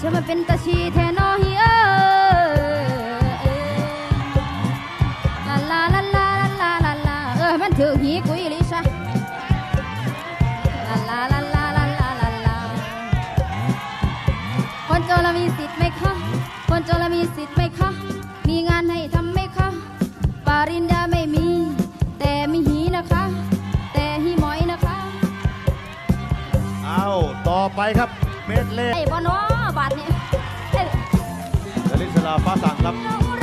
เชื่อมันเป็นตาชีแทนอฮีเออลาลาลาลาลาลาลาเออมันถือหีกุยลิชะาลาลาลาลาลาลาลาคนจนเรามีสิทธิ์ไหมคะ คนจนเรามีสิทธิ์ไหมคะ มีงานให้ทำไหมคะปาริญญาไม่มี แต่มีหีนะคะ แต่หีมอยนะคะ เอาต่อไปครับเม็ดเล่ไอ้บอนอ ลิสลาฟ้าสั่งครับ